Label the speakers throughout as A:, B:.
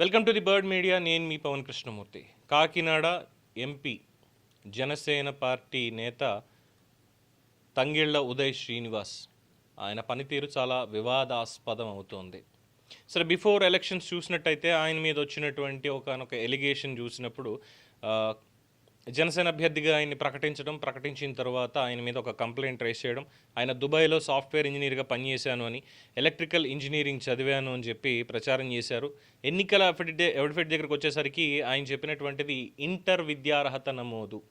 A: Welcome to the bird media. నేను మీ Pawan Krishnamurthy. Kakinada MP Janasena party నేత తంగిళ్ళ ఉదయ్ శ్రీనివాస్. ఆయన పనితీరు చాలా వివాదాస్పదం అవుతోంది. సరే బిఫోర్ ఎలక్షన్స్ చూసినట్టయితే ఆయన మీద వచ్చినటువంటి ఒకనొక ఎలిగేషన్ చూసినప్పుడు జనసేన అభ్యర్థిగా ఆయన్ని ప్రకటించడం ప్రకటించిన తర్వాత ఆయన మీద ఒక కంప్లైంట్ రేస్ చేయడం ఆయన దుబాయ్లో సాఫ్ట్వేర్ ఇంజనీర్గా పనిచేశాను అని ఎలక్ట్రికల్ ఇంజనీరింగ్ చదివాను అని చెప్పి ప్రచారం చేశారు. ఎన్నికల అఫిడవిట్ అఫిడవిట్ దగ్గరకు వచ్చేసరికి ఆయన చెప్పినటువంటిది ఇంటర్ విద్యార్హత నమోదు.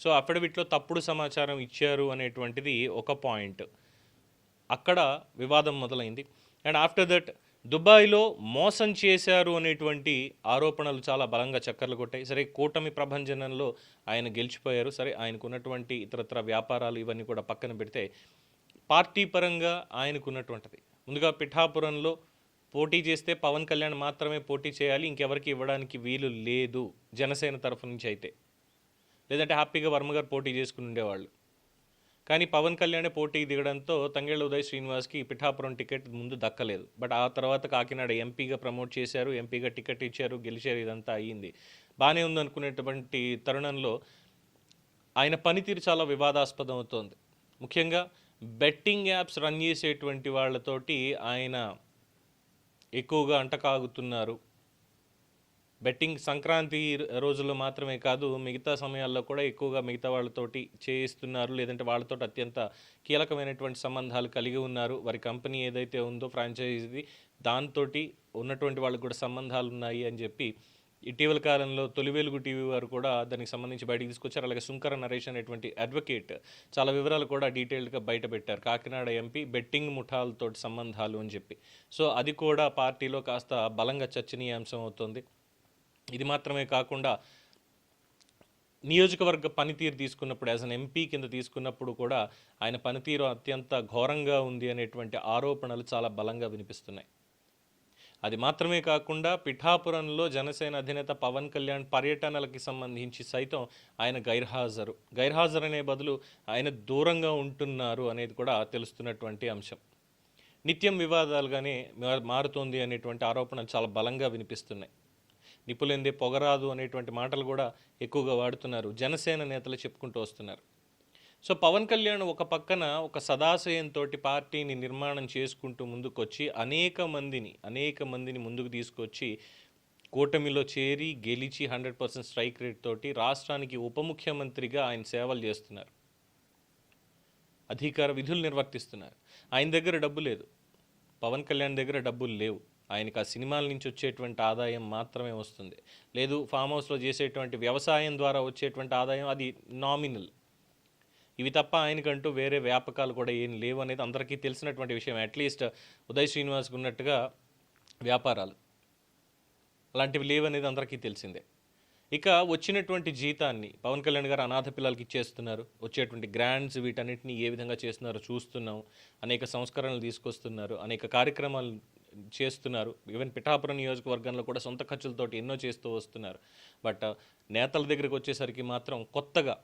A: సో అఫిడవిట్లో తప్పుడు సమాచారం ఇచ్చారు అనేటువంటిది ఒక పాయింట్. అక్కడ వివాదం మొదలైంది. అండ్ ఆఫ్టర్ దట్ దుబాయ్లో మోసం చేశారు అనేటువంటి ఆరోపణలు చాలా బలంగా చక్కర్లు కొట్టాయి. సరే కూటమి ప్రభంజనంలో ఆయన గెలిచిపోయారు. సరే ఆయనకు ఉన్నటువంటి ఇతరత్ర వ్యాపారాలు ఇవన్నీ కూడా పక్కన పెడితే పార్టీ పరంగా ఆయనకున్నటువంటిది. ముందుగా పిఠాపురంలో పోటీ చేస్తే పవన్ కళ్యాణ్ మాత్రమే పోటీ చేయాలి ఇంకెవరికి ఇవ్వడానికి వీలు లేదు జనసేన తరఫు నుంచి అయితే. లేదంటే హ్యాపీగా వర్మ గారు పోటీ చేసుకుని ఉండేవాళ్ళు. కానీ పవన్ కళ్యాణ్ పోటీ దిగడంతో తంగేళ్ళ ఉదయ్ శ్రీనివాస్కి పిఠాపురం టికెట్ ముందు దక్కలేదు. బట్ ఆ తర్వాత కాకినాడ ఎంపీగా ప్రమోట్ చేశారు ఎంపీగా టికెట్ ఇచ్చారు గెలిచారు ఇదంతా అయ్యింది. బాగానే ఉందనుకునేటువంటి తరుణంలో ఆయన పనితీరు చాలా వివాదాస్పదం అవుతోంది ముఖ్యంగా బెట్టింగ్ యాప్స్ రన్ చేసేటువంటి వాళ్ళతోటి ఆయన ఎక్కువగా అంటకాగుతున్నారు. బెట్టింగ్ సంక్రాంతి రోజుల్లో మాత్రమే కాదు మిగతా సమయాల్లో కూడా ఎక్కువగా మిగతా వాళ్ళతోటి చేయిస్తున్నారు. లేదంటే వాళ్ళతో అత్యంత కీలకమైనటువంటి సంబంధాలు కలిగి ఉన్నారు. వారి కంపెనీ ఏదైతే ఉందో ఫ్రాంచైజీది దాంతో ఉన్నటువంటి వాళ్ళకి కూడా సంబంధాలు ఉన్నాయి అని చెప్పి ఇటీవల కాలంలో తొలి వెలుగు టీవీ వారు కూడా దానికి సంబంధించి బయటకు తీసుకొచ్చారు. అలాగే శుంకర నరేష్ అనేటువంటి అడ్వకేట్ చాలా వివరాలు కూడా డీటెయిల్డ్గా బయట పెట్టారు. కాకినాడ ఎంపీ బెట్టింగ్ ముఠాలతో సంబంధాలు అని చెప్పి. సో అది కూడా పార్టీలో కాస్త బలంగా చర్చనీయాంశం అవుతుంది. ఇది మాత్రమే కాకుండా నియోజకవర్గ పనితీరు తీసుకున్నప్పుడు యాజ్ అన్ ఎంపీ కింద తీసుకున్నప్పుడు కూడా ఆయన పనితీరు అత్యంత ఘోరంగా ఉంది అనేటువంటి ఆరోపణలు చాలా బలంగా వినిపిస్తున్నాయి. అది మాత్రమే కాకుండా పిఠాపురంలో జనసేన అధినేత పవన్ కళ్యాణ్ పర్యటనలకి సంబంధించి సైతం ఆయన గైర్హాజరు. గైర్హాజరు అనే బదులు ఆయన దూరంగా ఉంటున్నారు అనేది కూడా తెలుస్తున్నటువంటి అంశం. నిత్యం వివాదాలుగానే మారుతోంది అనేటువంటి ఆరోపణలు చాలా బలంగా వినిపిస్తున్నాయి. నిపులెందే పొగరాదు అనేటువంటి మాటలు కూడా ఎక్కువగా వాడుతున్నారు. జనసేన నేతలు చెప్పుకుంటూ వస్తున్నారు. సో పవన్ కళ్యాణ్ ఒక పక్కన ఒక సదాశయంతో పార్టీని నిర్మాణం చేసుకుంటూ ముందుకొచ్చి అనేక మందిని అనేక మందిని ముందుకు తీసుకొచ్చి కూటమిలో చేరి గెలిచి హండ్రెడ్ పర్సెంట్ స్ట్రైక్ రేట్ తోటి రాష్ట్రానికి ఉప ముఖ్యమంత్రిగా ఆయన సేవలు చేస్తున్నారు. అధికార విధులు నిర్వర్తిస్తున్నారు. ఆయన దగ్గర డబ్బు లేదు. పవన్ కళ్యాణ్ దగ్గర డబ్బులు లేవు. ఆయనకు ఆ సినిమాల నుంచి వచ్చేటువంటి ఆదాయం మాత్రమే వస్తుంది. లేదు ఫామ్ హౌస్లో చేసేటువంటి వ్యవసాయం ద్వారా వచ్చేటువంటి ఆదాయం అది నామినల్ ఇవి తప్ప ఆయనకంటూ వేరే వ్యాపకాలు కూడా ఏం లేవు అనేది అందరికీ తెలిసినటువంటి విషయం. అట్లీస్ట్ ఉదయ్ శ్రీనివాస్కి ఉన్నట్టుగా వ్యాపారాలు. అలాంటివి లేవు అనేది అందరికీ తెలిసిందే. ఇక వచ్చినటువంటి జీతాన్ని పవన్ కళ్యాణ్ గారు అనాథ పిల్లలకి ఇచ్చేస్తున్నారు. వచ్చేటువంటి గ్రాండ్స్ వీటన్నిటిని ఏ విధంగా చేస్తున్నారో చూస్తున్నాం. అనేక సంస్కరణలు తీసుకొస్తున్నారు. అనేక కార్యక్రమాలు చేస్తున్నారు. ఈవెన్ పిఠాపురం నియోజకవర్గంలో కూడా సొంత ఖర్చులతోటి ఎన్నో చేస్తూ వస్తున్నారు. బట్ uh, నేతల దగ్గరికి వచ్చేసరికి మాత్రం కొత్తగా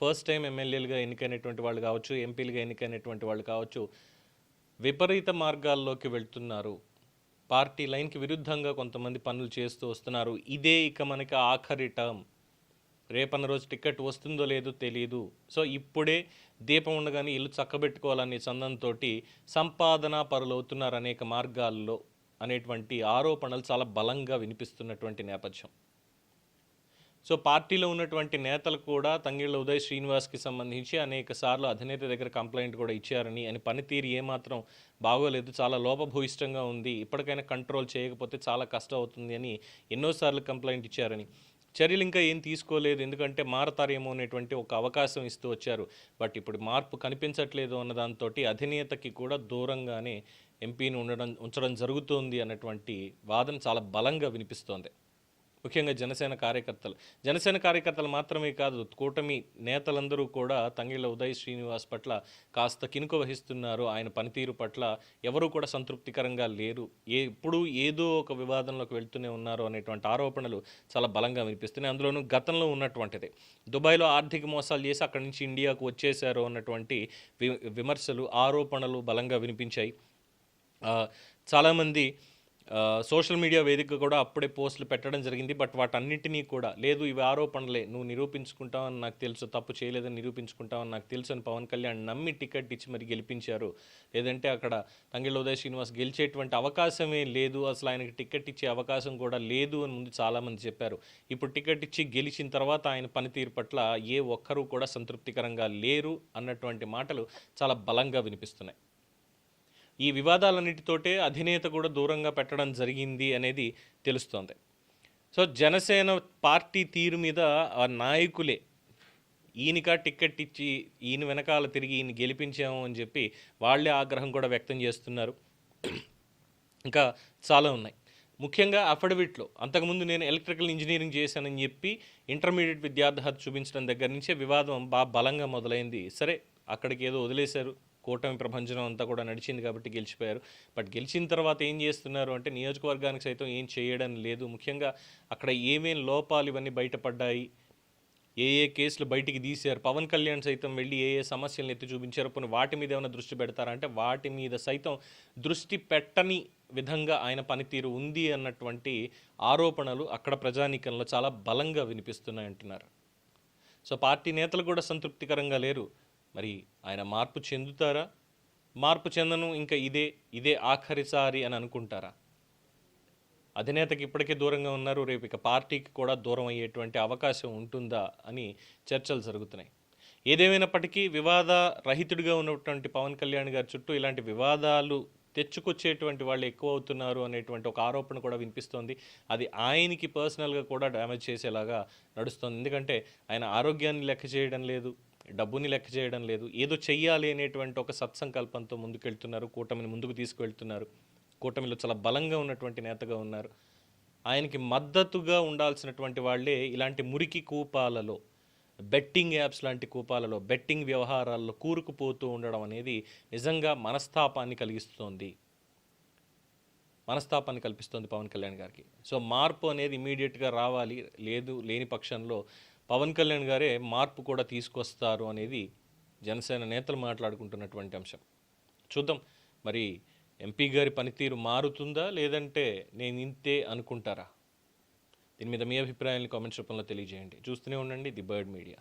A: ఫస్ట్ టైం ఎమ్మెల్యేలుగా ఎన్నికైనటువంటి వాళ్ళు కావచ్చు ఎంపీలుగా ఎన్నికైనటువంటి వాళ్ళు కావచ్చు విపరీత మార్గాల్లోకి వెళ్తున్నారు. పార్టీ లైన్కి విరుద్ధంగా కొంతమంది పనులు చేస్తూ వస్తున్నారు. ఇదే ఇక మనకి ఆఖరి టర్మ్ రేపన్న రోజు టికెట్ వస్తుందో లేదో తెలియదు సో ఇప్పుడే దీపం ఉండగానే ఇల్లు చక్కబెట్టుకోవాలనే చందంతో సంపాదన పరులవుతున్నారు అనేక మార్గాల్లో అనేటువంటి ఆరోపణలు చాలా బలంగా వినిపిస్తున్నటువంటి నేపథ్యం. సో పార్టీలో ఉన్నటువంటి నేతలు కూడా తంగిళ్ళ ఉదయ్ శ్రీనివాస్కి సంబంధించి అనేక సార్లు అధినేత దగ్గర కంప్లైంట్ కూడా ఇచ్చారని అని పనితీరు ఏమాత్రం బాగోలేదు. చాలా లోపభూయిష్టంగా ఉంది. ఇప్పటికైనా కంట్రోల్ చేయకపోతే చాలా కష్టం అవుతుంది అని ఎన్నోసార్లు కంప్లైంట్ ఇచ్చారని. చర్యలు ఇంకా ఏం తీసుకోలేదు. ఎందుకంటే మారతారేమో అనేటువంటి ఒక అవకాశం ఇస్తూ వచ్చారు. బట్ ఇప్పుడు మార్పు కనిపించట్లేదు అన్న దాంతో అధినేతకి కూడా దూరంగానే ఎంపీని ఉండడం ఉంచడం జరుగుతోంది అన్నటువంటి వాదన చాలా బలంగా వినిపిస్తోంది. ముఖ్యంగా జనసేన కార్యకర్తలు. జనసేన కార్యకర్తలు మాత్రమే కాదు కూటమి నేతలందరూ కూడా తంగిళ్ళ ఉదయ్ శ్రీనివాస్ పట్ల కాస్త కినుక వహిస్తున్నారు. ఆయన పనితీరు పట్ల ఎవరూ కూడా సంతృప్తికరంగా లేరు. ఏ ఎప్పుడూ ఏదో ఒక వివాదంలోకి వెళ్తూనే ఉన్నారు అనేటువంటి ఆరోపణలు చాలా బలంగా వినిపిస్తున్నాయి. అందులోనూ గతంలో ఉన్నటువంటిది. దుబాయ్లో ఆర్థిక మోసాలు చేసి అక్కడి నుంచి ఇండియాకు వచ్చేశారు అన్నటువంటి వి విమర్శలు ఆరోపణలు బలంగా వినిపించాయి. చాలామంది సోషల్ మీడియా వేదిక కూడా అప్పుడే పోస్టులు పెట్టడం జరిగింది బట్ వాటన్నింటినీ కూడా లేదు ఇవి ఆరోపణలే. నువ్వు నిరూపించుకుంటావని నాకు తెలుసు తప్పు చేయలేదని నిరూపించుకుంటావని నాకు తెలుసు అని పవన్ కళ్యాణ్ నమ్మి టికెట్ ఇచ్చి మరి గెలిపించారు. లేదంటే అక్కడ తంగిళ్ళ ఉదయ శ్రీనివాస్ గెలిచేటువంటి అవకాశమే లేదు అసలు ఆయనకి టికెట్ ఇచ్చే అవకాశం కూడా లేదు అని ముందు చాలామంది చెప్పారు. ఇప్పుడు టికెట్ ఇచ్చి గెలిచిన తర్వాత ఆయన పనితీరు పట్ల ఏ ఒక్కరూ కూడా సంతృప్తికరంగా లేరు అన్నటువంటి మాటలు చాలా బలంగా వినిపిస్తున్నాయి. ఈ వివాదాలన్నిటితోటే అధినేత కూడా దూరంగా పెట్టడం జరిగింది అనేది తెలుస్తోంది. సో జనసేన పార్టీ తీరు మీద ఆ నాయకులే ఈయనక టిక్కెట్ ఇచ్చి ఈయన వెనకాల తిరిగి ఈయన గెలిపించాము అని చెప్పి వాళ్ళే ఆగ్రహం కూడా వ్యక్తం చేస్తున్నారు. ఇంకా చాలా ఉన్నాయి. ముఖ్యంగా అఫిడవిట్లో అంతకుముందు నేను ఎలక్ట్రికల్ ఇంజనీరింగ్ చేశానని చెప్పి ఇంటర్మీడియట్ విద్యార్థి హద్దు చూపించడం దగ్గర నుంచే వివాదం బాగా బలంగా మొదలైంది. సరే అక్కడికి ఏదో వదిలేశారు. కూటమి ప్రపంచం అంతా కూడా నడిచింది కాబట్టి గెలిచిపోయారు. బట్ గెలిచిన తర్వాత ఏం చేస్తున్నారు అంటే నియోజకవర్గానికి సైతం ఏం చేయడం లేదు. ముఖ్యంగా అక్కడ ఏమేం లోపాలు ఇవన్నీ బయటపడ్డాయి? ఏ ఏ కేసులు బయటికి తీశారు? పవన్ కళ్యాణ్ సైతం వెళ్ళి ఏ ఏ సమస్యలను ఎత్తి చూపించారు? పోనీ వాటి మీద ఏమైనా దృష్టి పెడతారంటే వాటి మీద సైతం దృష్టి పెట్టని విధంగా ఆయన పనితీరు ఉంది అన్నటువంటి ఆరోపణలు అక్కడ ప్రజానీకంలో చాలా బలంగా వినిపిస్తున్నాయి అంటున్నారు సో పార్టీ నేతలు కూడా సంతృప్తికరంగా లేరు. మరి ఆయన మార్పు చెందుతారా? మార్పు చెందను ఇంకా ఇదే ఇదే ఆఖరిసారి అని అనుకుంటారా? అధినేతకి ఇప్పటికే దూరంగా ఉన్నారు రేపు ఇక పార్టీకి కూడా దూరం అయ్యేటువంటి అవకాశం ఉంటుందా అని చర్చలు జరుగుతున్నాయి. ఏదేమైనప్పటికీ వివాద రహితుడిగా ఉన్నటువంటి పవన్ కళ్యాణ్ గారి చుట్టూ ఇలాంటి వివాదాలు తెచ్చుకొచ్చేటువంటి వాళ్ళు ఎక్కువ అవుతున్నారు అనేటువంటి ఒక ఆరోపణ కూడా వినిపిస్తోంది. అది ఆయనకి పర్సనల్గా కూడా డ్యామేజ్ చేసేలాగా నడుస్తుంది. ఎందుకంటే ఆయన ఆరోగ్యాన్ని లెక్క చేయడం లేదు. డబ్బుని లెక్క చేయడం లేదు. ఏదో చెయ్యాలి అనేటువంటి ఒక సత్సంకల్పంతో ముందుకెళ్తున్నారు. కూటమిని ముందుకు తీసుకువెళ్తున్నారు కూటమిలో చాలా బలంగా ఉన్నటువంటి నేతగా ఉన్నారు. ఆయనకి మద్దతుగా ఉండాల్సినటువంటి వాళ్ళే ఇలాంటి మురికి కూపాలలో బెట్టింగ్ యాప్స్ లాంటి కూపాలలో బెట్టింగ్ వ్యవహారాల్లో కూరుకుపోతూ ఉండడం అనేది నిజంగా మనస్తాపాన్ని కలిగిస్తోంది. మనస్తాపాన్ని కల్పిస్తోంది పవన్ కళ్యాణ్ గారికి. సో మార్పు అనేది ఇమీడియట్గా రావాలి. లేదు లేని పక్షంలో పవన్ కళ్యాణ్ గారే మార్పు కూడా తీసుకొస్తారు అనేది జనసేన నేతలు మాట్లాడుకుంటున్నటువంటి అంశం. చూద్దాం. మరి ఎంపీ గారి పనితీరు మారుతుందా? లేదంటే నేను ఇంతే అనుకుంటారా? దీని మీద మీ అభిప్రాయాన్ని కామెంట్స్ రూపంలో తెలియజేయండి. చూస్తూనే ఉండండి ది బర్డ్ మీడియా.